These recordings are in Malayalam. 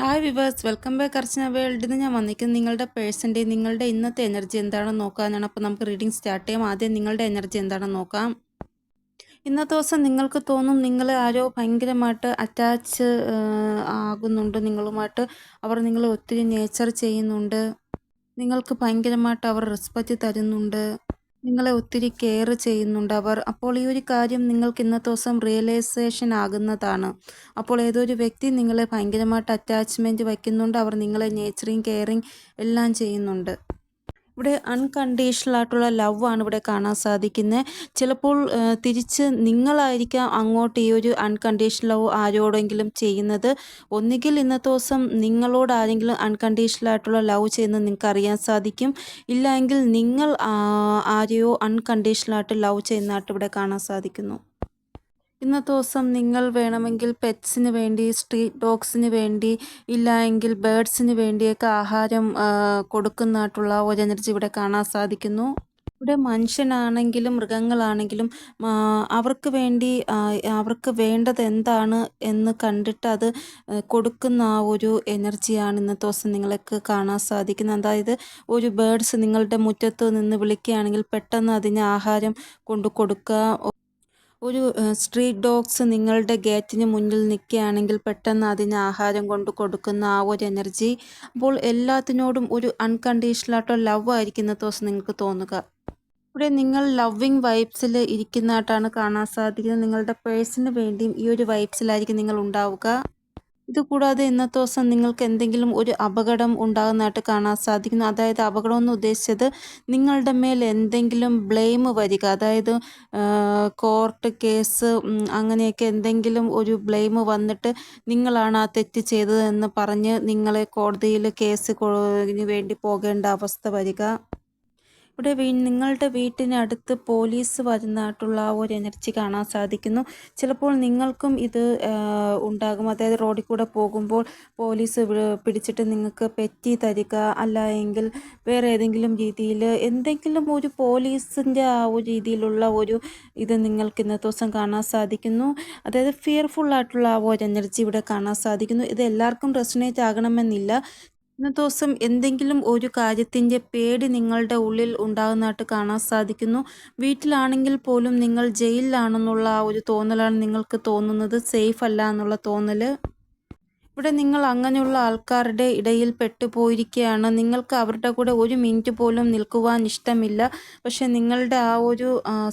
Hi viewers welcome back Archana വേൾഡിൽ നിന്ന് ഞാൻ വന്നിരിക്കുന്നത് നിങ്ങളുടെ പേഴ്സന്റെ നിങ്ങളുടെ ഇന്നത്തെ എനർജി എന്താണെന്ന് നോക്കാനാണ്. അപ്പോൾ നമുക്ക് റീഡിംഗ് സ്റ്റാർട്ട് ചെയ്യാം. ആദ്യം നിങ്ങളുടെ എനർജി എന്താണെന്ന് നോക്കാം. ഇന്നത്തെ ദിവസം നിങ്ങൾക്ക് തോന്നും നിങ്ങൾ ആരോ ഭയങ്കരമായിട്ട് അറ്റാച്ച് ആകുന്നുണ്ട്. നിങ്ങളുമായിട്ട് അവർ നിങ്ങളെ ഒത്തിരി നേച്ചർ ചെയ്യുന്നുണ്ട്. നിങ്ങൾക്ക് ഭയങ്കരമായിട്ട് അവർ റെസ്പെക്റ്റ് തരുന്നുണ്ട്. നിങ്ങളെ ഒത്തിരി കെയർ ചെയ്യുന്നുണ്ട്. അവർ അപ്പോൾ ഈ ഒരു കാര്യം നിങ്ങൾക്ക് ഇന്നത്തെ ദിവസം റിയലൈസേഷൻ ആകുന്നതാണ്. അപ്പോൾ ഏതൊരു വ്യക്തി നിങ്ങളെ ഭയങ്കരമായിട്ട് അറ്റാച്ച്മെന്റ് വയ്ക്കുന്നുണ്ട്. അവർ നിങ്ങളെ നേച്ചറിങ് കെയറിങ് എല്ലാം ചെയ്യുന്നുണ്ട്. ഇവിടെ അൺകണ്ടീഷണൽ ആയിട്ടുള്ള ലവ് ആണ് ഇവിടെ കാണാൻ സാധിക്കുന്നത് ചിലപ്പോൾ തിരിച്ച് നിങ്ങളായിരിക്കാം അങ്ങോട്ട് ഈ ഒരു അൺകണ്ടീഷണൽ ലവ് ആരോടെങ്കിലും ചെയ്യുന്നത്. ഒന്നുകിൽ ഇന്നത്തെ ദിവസം നിങ്ങളോട് ആരെങ്കിലും അൺകണ്ടീഷണൽ ആയിട്ടുള്ള ലവ് ചെയ്യുന്നത് നിങ്ങൾക്ക് അറിയാൻ സാധിക്കും. ഇല്ലെങ്കിൽ നിങ്ങൾ ആരെയോ അൺകണ്ടീഷണൽ ആയിട്ട് ലവ് ചെയ്യുന്നതായിട്ട് ഇവിടെ കാണാൻ സാധിക്കുന്നു. ഇന്നത്തെ ദിവസം നിങ്ങൾ വേണമെങ്കിൽ പെറ്റ്സിന് വേണ്ടി സ്ട്രീറ്റ് ഡോഗ്സിന് വേണ്ടി ഇല്ല എങ്കിൽ ബേഡ്സിന് വേണ്ടിയൊക്കെ ആഹാരം കൊടുക്കുന്നതായിട്ടുള്ള ഒരു എനർജി ഇവിടെ കാണാൻ സാധിക്കുന്നു. ഇവിടെ മനുഷ്യനാണെങ്കിലും മൃഗങ്ങളാണെങ്കിലും അവർക്ക് വേണ്ടി അവർക്ക് വേണ്ടത് എന്താണ് എന്ന് കണ്ടിട്ട് അത് കൊടുക്കുന്ന ആ ഒരു എനർജിയാണ് ഇന്നത്തെ ദിവസം നിങ്ങൾക്ക് കാണാൻ സാധിക്കുന്നത്. അതായത് ഒരു ബേഡ്സ് നിങ്ങളുടെ മുറ്റത്ത് നിന്ന് വിളിക്കുകയാണെങ്കിൽ പെട്ടെന്ന് അതിന് ആഹാരം കൊണ്ടു കൊടുക്കുക. ഒരു സ്ട്രീറ്റ് ഡോഗ്സ് നിങ്ങളുടെ ഗേറ്റിന് മുന്നിൽ നിൽക്കുകയാണെങ്കിൽ പെട്ടെന്ന് അതിന് ആഹാരം കൊണ്ട് കൊടുക്കുന്ന ആ ഒരു എനർജി അപ്പോൾ എല്ലാത്തിനോടും ഒരു അൺകണ്ടീഷണൽ ആയിട്ടോ ലവ് ആയിരിക്കുന്ന ദിവസം നിങ്ങൾക്ക് തോന്നുക. ഇവിടെ നിങ്ങൾ ലവ്വിങ് വൈബ്സിൽ ഇരിക്കുന്നതായിട്ടാണ് കാണാൻ സാധിക്കുന്നത്. നിങ്ങളുടെ പേഴ്സിന് വേണ്ടിയും ഈ ഒരു വൈബ്സിലായിരിക്കും നിങ്ങൾ ഉണ്ടാവുക. ഇതുകൂടാതെ ഇന്നത്തെ ദിവസം നിങ്ങൾക്ക് എന്തെങ്കിലും ഒരു അപകടം ഉണ്ടാകുന്നതായിട്ട് കാണാൻ സാധിക്കുന്നു. അതായത് അപകടം എന്ന് ഉദ്ദേശിച്ചത് നിങ്ങളുടെ മേൽ എന്തെങ്കിലും ബ്ലെയിം വരിക അതായത് കോർട്ട് കേസ് അങ്ങനെയൊക്കെ എന്തെങ്കിലും ഒരു ബ്ലെയിം വന്നിട്ട് നിങ്ങളാണ് ആ തെറ്റ് ചെയ്തതെന്ന് പറഞ്ഞ് നിങ്ങളെ കോടതിയിൽ കേസ് വേണ്ടി പോകേണ്ട അവസ്ഥ വരിക. ഇവിടെ നിങ്ങളുടെ വീട്ടിനടുത്ത് പോലീസ് വരുന്നതായിട്ടുള്ള ആ ഒരു എനർജി കാണാൻ സാധിക്കുന്നു. ചിലപ്പോൾ നിങ്ങൾക്കും ഇത് ഉണ്ടാകും. അതായത് റോഡിൽ കൂടെ പോകുമ്പോൾ പോലീസ് പിടിച്ചിട്ട് നിങ്ങൾക്ക് പെറ്റി തരിക അല്ല എങ്കിൽ വേറെ ഏതെങ്കിലും രീതിയിൽ എന്തെങ്കിലും ഒരു പോലീസിന്റെ ആ ഒരു രീതിയിലുള്ള ഒരു ഇത് നിങ്ങൾക്ക് ഇന്നത്തെ ദിവസം കാണാൻ സാധിക്കുന്നു. അതായത് ഫിയർഫുൾ ആയിട്ടുള്ള ആ ഒരു എനർജി ഇവിടെ കാണാൻ സാധിക്കുന്നു. ഇത് എല്ലാവർക്കും റെസണേറ്റ് ആകണമെന്നില്ല. ഇന്നത്തെ ദിവസം എന്തെങ്കിലും ഒരു കാര്യത്തിന്റെ പേടി നിങ്ങളുടെ ഉള്ളിൽ ഉണ്ടാകുന്നതായിട്ട് കാണാൻ സാധിക്കുന്നു. വീട്ടിലാണെങ്കിൽ പോലും നിങ്ങൾ ജയിലിലാണെന്നുള്ള ആ ഒരു തോന്നലാണ് നിങ്ങൾക്ക് തോന്നുന്നത്. സേഫ് അല്ല എന്നുള്ള തോന്നൽ ഇവിടെ നിങ്ങൾ അങ്ങനെയുള്ള ആൾക്കാരുടെ ഇടയിൽ പെട്ടുപോയിരിക്കുകയാണ്. നിങ്ങൾക്ക് അവരുടെ കൂടെ ഒരു മിനിറ്റ് പോലും നിൽക്കുവാൻ ഇഷ്ടമില്ല. പക്ഷെ നിങ്ങളുടെ ആ ഒരു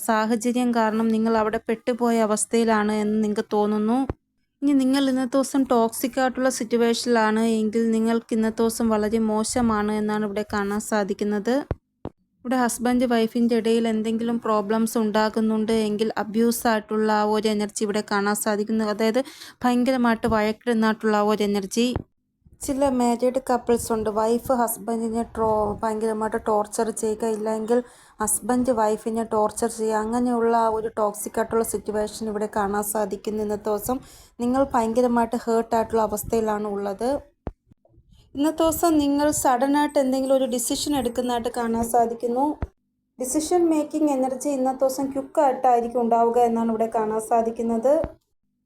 സാഹചര്യം കാരണം നിങ്ങൾ അവിടെ പെട്ടുപോയ അവസ്ഥയിലാണ് എന്ന് നിങ്ങൾക്ക് തോന്നുന്നു. ഇനി നിങ്ങൾ ഇന്നത്തെ ദിവസം ടോക്സിക് ആയിട്ടുള്ള സിറ്റുവേഷനിലാണ് എങ്കിൽ നിങ്ങൾക്ക് ഇന്നത്തെ ദിവസം വളരെ മോശമാണ് എന്നാണ് ഇവിടെ കാണാൻ സാധിക്കുന്നത്. ഇവിടെ ഹസ്ബൻഡ് വൈഫിന്റെ ഇടയിൽ എന്തെങ്കിലും പ്രോബ്ലംസ് ഉണ്ടാകുന്നുണ്ട് എങ്കിൽ അബ്യൂസ് ആയിട്ടുള്ള ആ ഒരു എനർജി ഇവിടെ കാണാൻ സാധിക്കുന്നു. അതായത് ഭയങ്കരമായിട്ട് വഴക്കിടുന്നായിട്ടുള്ള ആ ഒരു എനർജി ചില മാരീഡ് കപ്പിൾസ് ഉണ്ട്. വൈഫ് ഹസ്ബൻഡിനെ ട്രോ ഭയങ്കരമായിട്ട് ടോർച്ചർ ചെയ്യുക ഇല്ലെങ്കിൽ ഹസ്ബൻഡ് വൈഫിനെ ടോർച്ചർ ചെയ്യുക. അങ്ങനെയുള്ള ഒരു ടോക്സിക് ആയിട്ടുള്ള സിറ്റുവേഷൻ ഇവിടെ കാണാൻ സാധിക്കുന്നു ഇന്നത്തെ ദിവസം. നിങ്ങൾ ഭയങ്കരമായിട്ട് ഹേർട്ടായിട്ടുള്ള അവസ്ഥയിലാണ് ഉള്ളത്. ഇന്നത്തെ ദിവസം നിങ്ങൾ സഡനായിട്ട് എന്തെങ്കിലും ഒരു ഡിസിഷൻ എടുക്കുന്നതായിട്ട് കാണാൻ സാധിക്കുന്നു. ഡിസിഷൻ മേക്കിംഗ് എനർജി ഇന്നത്തെ ദിവസം ക്യുക്കായിട്ടായിരിക്കും ഉണ്ടാവുക എന്നാണ് ഇവിടെ കാണാൻ സാധിക്കുന്നത്.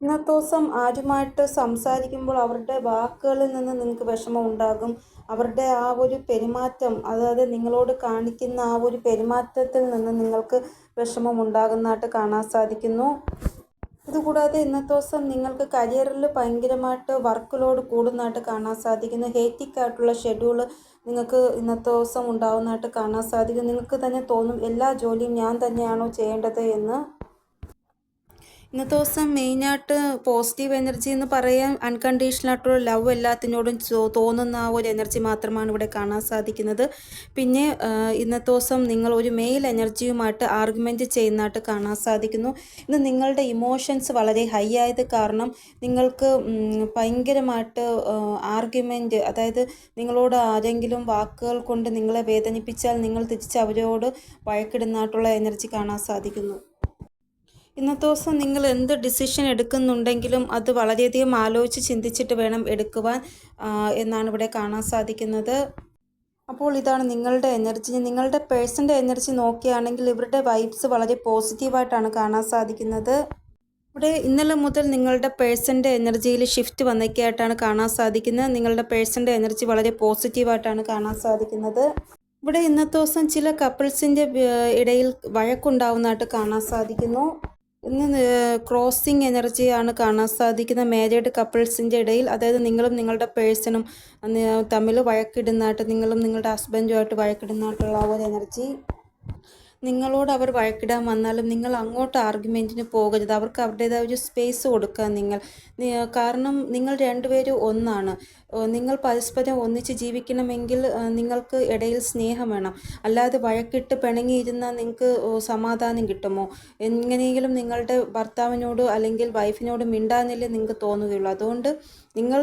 ഇന്നത്തെ ദിവസം ആരുമായിട്ട് സംസാരിക്കുമ്പോൾ അവരുടെ വാക്കുകളിൽ നിന്ന് നിങ്ങൾക്ക് വിഷമം ഉണ്ടാകും. അവരുടെ ആ ഒരു പെരുമാറ്റം അതായത് നിങ്ങളോട് കാണിക്കുന്ന ആ ഒരു പെരുമാറ്റത്തിൽ നിന്ന് നിങ്ങൾക്ക് വിഷമം ഉണ്ടാകുന്നതായിട്ട് കാണാൻ സാധിക്കുന്നു. ഇതുകൂടാതെ ഇന്നത്തെ ദിവസം നിങ്ങൾക്ക് കരിയറിൽ ഭയങ്കരമായിട്ട് വർക്ക് ലോഡ് കൂടുന്നതായിട്ട് കാണാൻ സാധിക്കുന്നു. ഹേറ്റിക് ആയിട്ടുള്ള ഷെഡ്യൂൾ നിങ്ങൾക്ക് ഇന്നത്തെ ദിവസം ഉണ്ടാകുന്നതായിട്ട് കാണാൻ സാധിക്കും നിങ്ങൾക്ക് തന്നെ തോന്നും എല്ലാ ജോലിയും ഞാൻ തന്നെയാണോ ചെയ്യേണ്ടത് എന്ന്. ഇന്നത്തെ ദിവസം മെയിനായിട്ട് പോസിറ്റീവ് എനർജി എന്ന് പറയാൻ അൺകണ്ടീഷണൽ ആയിട്ടുള്ള ലവ് എല്ലാത്തിനോടും തോന്നുന്ന ഒരു എനർജി മാത്രമാണ് ഇവിടെ കാണാൻ സാധിക്കുന്നത്. പിന്നെ ഇന്നത്തെ ദിവസം നിങ്ങൾ ഒരു മെയിൽ എനർജിയുമായിട്ട് ആർഗ്യുമെന്റ് ചെയ്യുന്നതായിട്ട് കാണാൻ സാധിക്കുന്നു. ഇന്ന് നിങ്ങളുടെ ഇമോഷൻസ് വളരെ ഹൈ ആയത് കാരണം നിങ്ങൾക്ക് ഭയങ്കരമായിട്ട് ആർഗ്യുമെന്റ് അതായത് നിങ്ങളോട് ആരെങ്കിലും വാക്കുകൾ കൊണ്ട് നിങ്ങളെ വേദനിപ്പിച്ചാൽ നിങ്ങൾ തിരിച്ച് അവരോട് വഴക്കിടുന്നതായിട്ടുള്ള എനർജി കാണാൻ സാധിക്കുന്നു. ഇന്നത്തെ ദിവസം നിങ്ങൾ എന്ത് ഡിസിഷൻ എടുക്കുന്നുണ്ടെങ്കിലും അത് വളരെയധികം ആലോചിച്ച് ചിന്തിച്ചിട്ട് വേണം എടുക്കുവാൻ എന്നാണ് ഇവിടെ കാണാൻ സാധിക്കുന്നത്. അപ്പോൾ ഇതാണ് നിങ്ങളുടെ എനർജി നിങ്ങളുടെ പേഴ്സന്റെ എനർജി നോക്കുകയാണെങ്കിൽ ഇവരുടെ വൈബ്സ് വളരെ പോസിറ്റീവായിട്ടാണ് കാണാൻ സാധിക്കുന്നത്. ഇവിടെ ഇന്നലെ മുതൽ നിങ്ങളുടെ പേഴ്സന്റെ എനർജിയിൽ ഷിഫ്റ്റ് വന്നൊക്കെയായിട്ടാണ് കാണാൻ സാധിക്കുന്നത്. നിങ്ങളുടെ പേഴ്സന്റെ എനർജി വളരെ പോസിറ്റീവായിട്ടാണ് കാണാൻ സാധിക്കുന്നത്. ഇവിടെ ഇന്നത്തെ ദിവസം ചില കപ്പിൾസിന്റെ ഇടയിൽ വഴക്കുണ്ടാവുന്നതായിട്ട് കാണാൻ സാധിക്കുന്നു. ഇന്ന് ക്രോസിങ് എനർജിയാണ് കാണാൻ സാധിക്കുന്ന മാരീഡ് കപ്പിൾസിന്റെ ഇടയിൽ അതായത് നിങ്ങളും നിങ്ങളുടെ പേഴ്സണും തമ്മിൽ വഴക്കിടുന്നതായിട്ട് നിങ്ങളും നിങ്ങളുടെ ഹസ്ബൻഡുമായിട്ട് വഴക്കിടുന്നതായിട്ടുള്ള ഒരു എനർജി നിങ്ങളോട് അവർ വഴക്കിടാൻ വന്നാലും നിങ്ങൾ അങ്ങോട്ട് ആർഗ്യുമെന്റിന് പോകരുത്. അവർക്ക് അവരുടേതായ ഒരു സ്പേസ് കൊടുക്കുക നിങ്ങൾ. കാരണം നിങ്ങൾ രണ്ടുപേരും ഒന്നാണ്. നിങ്ങൾ പരസ്പരം ഒന്നിച്ച് ജീവിക്കണമെങ്കിൽ നിങ്ങൾക്ക് ഇടയിൽ സ്നേഹം വേണം. അല്ലാതെ വഴക്കിട്ട് പിണങ്ങിയിരുന്നാൽ നിങ്ങൾക്ക് സമാധാനം കിട്ടുമോ? എങ്ങനെയെങ്കിലും നിങ്ങളുടെ ഭർത്താവിനോട് അല്ലെങ്കിൽ വൈഫിനോട് മിണ്ടാന്നില്ലേ നിങ്ങൾക്ക് തോന്നുകയുള്ളൂ. അതുകൊണ്ട് നിങ്ങൾ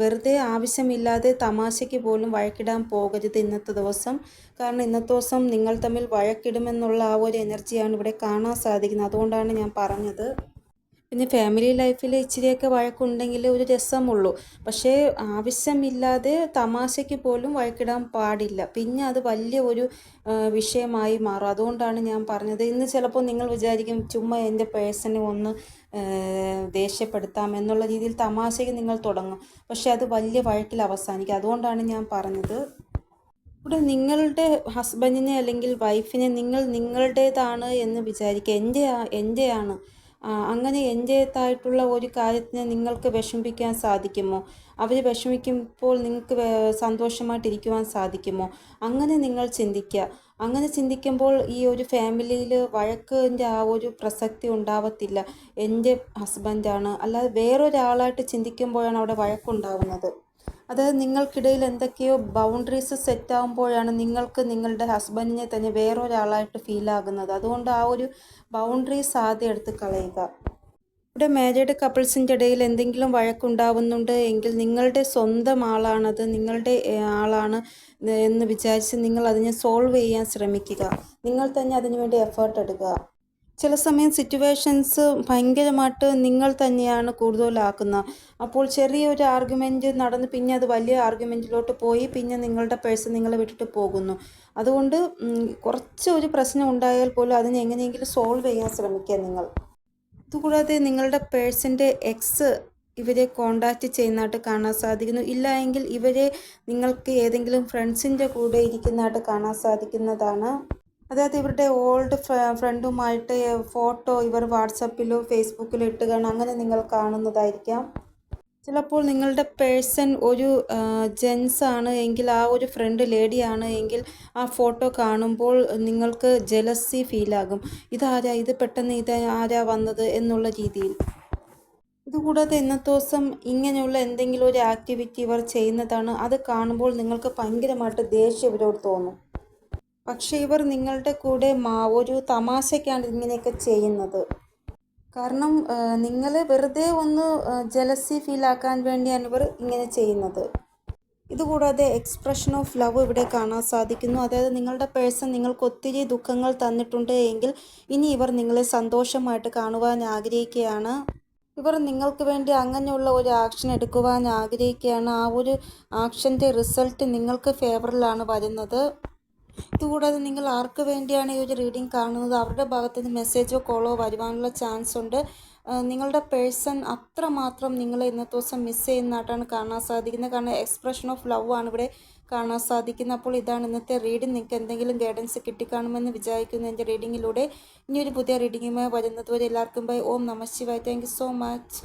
വെറുതെ ആവശ്യമില്ലാതെ തമാശയ്ക്ക് പോലും വഴക്കിടാൻ പോകരുത് ഇന്നത്തെ ദിവസം. കാരണം ഇന്നത്തെ ദിവസം നിങ്ങൾ തമ്മിൽ വഴക്കിടുമെന്നുള്ള ആ ഒരു എനർജിയാണ് ഇവിടെ കാണാൻ സാധിക്കുന്നത്. അതുകൊണ്ടാണ് ഞാൻ പറഞ്ഞത്. പിന്നെ ഫാമിലി ലൈഫിൽ ഇച്ചിരിയൊക്കെ വഴക്കുണ്ടെങ്കിൽ ഒരു രസമുള്ളൂ. പക്ഷേ ആവശ്യമില്ലാതെ തമാശയ്ക്ക് പോലും വഴക്കിടാൻ പാടില്ല. പിന്നെ അത് വലിയ ഒരു വിഷയമായി മാറും. അതുകൊണ്ടാണ് ഞാൻ പറഞ്ഞത്. ഇന്ന് ചിലപ്പോൾ നിങ്ങൾ വിചാരിക്കും ചുമ്മാ എന്റെ പേഴ്സണെ ഒന്ന് ദേഷ്യപ്പെടുത്താം എന്നുള്ള രീതിയിൽ തമാശയ്ക്ക് നിങ്ങൾ തുടങ്ങും. പക്ഷേ അത് വലിയ വഴക്കിൽ അവസാനിക്കും. അതുകൊണ്ടാണ് ഞാൻ പറഞ്ഞത്. ഇവിടെ നിങ്ങളുടെ ഹസ്ബൻഡിനെ അല്ലെങ്കിൽ വൈഫിനെ നിങ്ങൾ നിങ്ങളുടേതാണ് എന്ന് വിചാരിക്കുക. എന്റെ എന്റെയാണ് അങ്ങനെ എന്റേതായിട്ടുള്ള ഒരു കാര്യത്തിന് നിങ്ങൾക്ക് വിഷമിപ്പിക്കാൻ സാധിക്കുമോ? അവർ വിഷമിക്കുമ്പോൾ നിങ്ങൾക്ക് സന്തോഷമായിട്ടിരിക്കുവാൻ സാധിക്കുമോ? അങ്ങനെ നിങ്ങൾ ചിന്തിക്കുക. അങ്ങനെ ചിന്തിക്കുമ്പോൾ ഈ ഒരു ഫാമിലിയിൽ വഴക്കിന്റെ ആ ഒരു പ്രസക്തി ഉണ്ടാവത്തില്ല. എന്റെ ഹസ്ബൻഡാണ്. അല്ലാതെ വേറൊരാളായിട്ട് ചിന്തിക്കുമ്പോഴാണ് അവിടെ വഴക്കുണ്ടാവുന്നത്. അതായത് നിങ്ങൾക്കിടയിൽ എന്തൊക്കെയോ ബൗണ്ടറീസ് സെറ്റ് ആകുമ്പോഴാണ് നിങ്ങൾക്ക് നിങ്ങളുടെ ഹസ്ബൻഡിനെ തന്നെ വേറൊരാളായിട്ട് ഫീൽ ആകുന്നത് അതുകൊണ്ട് ആ ഒരു ബൗണ്ടറീസ് ആദ്യം എടുത്ത് കളയുക. ഇവിടെ മാരീഡ് കപ്പിൾസിന്റെ ഇടയിൽ എന്തെങ്കിലും വഴക്കുണ്ടാവുന്നുണ്ട് എങ്കിൽ നിങ്ങളുടെ സ്വന്തം ആളാണത് നിങ്ങളുടെ ആളാണ് എന്ന് വിചാരിച്ച് നിങ്ങൾ അതിനെ സോൾവ് ചെയ്യാൻ ശ്രമിക്കുക. നിങ്ങൾ തന്നെ അതിനുവേണ്ടി എഫേർട്ട് എടുക്കുക. ചില സമയം സിറ്റുവേഷൻസ് ഭയങ്കരമായിട്ട് നിങ്ങൾ തന്നെയാണ് കൂടുതലാക്കുന്നത് അപ്പോൾ ചെറിയൊരു ആർഗ്യുമെന്റ് നടന്ന് പിന്നെ അത് വലിയ ആർഗ്യുമെന്റിലോട്ട് പോയി പിന്നെ നിങ്ങളുടെ പേഴ്സൺ നിങ്ങളെ വിട്ടിട്ട് പോകുന്നു. അതുകൊണ്ട് കുറച്ച് ഒരു പ്രശ്നം ഉണ്ടായാൽ പോലും അതിനെ എങ്ങനെയെങ്കിലും സോൾവ് ചെയ്യാൻ ശ്രമിക്കുക നിങ്ങൾ. ഇതുകൂടാതെ നിങ്ങളുടെ പേഴ്സന്റെ എക്സ് ഇവരെ കോണ്ടാക്റ്റ് ചെയ്യുന്നതായിട്ട് കാണാൻ സാധിക്കുന്നു. ഇല്ല എങ്കിൽ ഇവരെ നിങ്ങൾക്ക് ഏതെങ്കിലും ഫ്രണ്ട്സിന്റെ കൂടെ ഇരിക്കുന്നതായിട്ട് കാണാൻ സാധിക്കുന്നതാണ്. അതായത് ഇവരുടെ ഓൾഡ് ഫ്രണ്ടുമായിട്ട് ഫോട്ടോ ഇവർ വാട്സപ്പിലോ ഫേസ്ബുക്കിലോ ഇട്ട് കാണാം അങ്ങനെ നിങ്ങൾ കാണുന്നതായിരിക്കാം. ചിലപ്പോൾ നിങ്ങളുടെ പേഴ്സൺ ഒരു ജെൻസ് ആണ് എങ്കിൽ ആ ഒരു ഫ്രണ്ട് ലേഡി ആണ് എങ്കിൽ ആ ഫോട്ടോ കാണുമ്പോൾ നിങ്ങൾക്ക് ജലസി ഫീലാകും ഇതാരാ ഇത് പെട്ടെന്ന് ഇത് ആരാ വന്നത് എന്നുള്ള രീതിയിൽ. ഇതുകൂടാതെ ഇന്നത്തെ ദിവസം ഇങ്ങനെയുള്ള എന്തെങ്കിലും ഒരു ആക്ടിവിറ്റി ഇവർ ചെയ്യുന്നതാണ് അത് കാണുമ്പോൾ നിങ്ങൾക്ക് ഭയങ്കരമായിട്ട് ദേഷ്യം ഇവരോട് തോന്നും. പക്ഷേ ഇവർ നിങ്ങളുടെ കൂടെ മാ ഒരു തമാശയ്ക്കാണ് ഇങ്ങനെയൊക്കെ ചെയ്യുന്നത്. കാരണം നിങ്ങളെ വെറുതെ ഒന്ന് ജലസി ഫീൽ ആക്കാൻ വേണ്ടിയാണ് ഇവർ ഇങ്ങനെ ചെയ്യുന്നത്. ഇതുകൂടാതെ എക്സ്പ്രഷൻ ഓഫ് ലവ് ഇവിടെ കാണാൻ സാധിക്കുന്നു. അതായത് നിങ്ങളുടെ പേഴ്സൺ നിങ്ങൾക്ക് ഒത്തിരി ദുഃഖങ്ങൾ തന്നിട്ടുണ്ട് എങ്കിൽ ഇനി ഇവർ നിങ്ങളെ സന്തോഷമായിട്ട് കാണുവാൻ ആഗ്രഹിക്കുകയാണ്. ഇവർ നിങ്ങൾക്ക് വേണ്ടി അങ്ങനെയുള്ള ഒരു ആക്ഷൻ എടുക്കുവാൻ ആഗ്രഹിക്കുകയാണ്. ആ ഒരു ആക്ഷന്റെ റിസൾട്ട് നിങ്ങൾക്ക് ഫേവറിലാണ് വരുന്നത്. ഇതുകൂടാതെ നിങ്ങൾ ആർക്ക് വേണ്ടിയാണ് ഈ ഒരു റീഡിംഗ് കാണുന്നത്? അവരുടെ ഭാഗത്ത് നിന്ന് മെസ്സേജോ കോളോ വരുവാനുള്ള ചാൻസ് ഉണ്ട്. നിങ്ങളുടെ പേഴ്സൺ അത്രമാത്രം നിങ്ങളെ ഇന്നത്തെ ദിവസം മിസ് ചെയ്യുന്നതായിട്ടാണ് കാണാൻ സാധിക്കുന്നത്. കാരണം എക്സ്പ്രഷൻ ഓഫ് ലവ് ആണ് ഇവിടെ കാണാൻ സാധിക്കുന്നത്. അപ്പോൾ ഇതാണ് ഇന്നത്തെ റീഡിംഗ് നിങ്ങൾക്ക് എന്തെങ്കിലും ഗൈഡൻസ് കിട്ടിക്കാണുമെന്ന് വിചാരിക്കുന്നു എന്റെ റീഡിങ്ങിലൂടെ ഇനി ഒരു പുതിയ റീഡിങ്ങുമായി വരുന്നതുവരെ എല്ലാവർക്കും ബൈ ഓം നമ ശിവായ്. Thank so much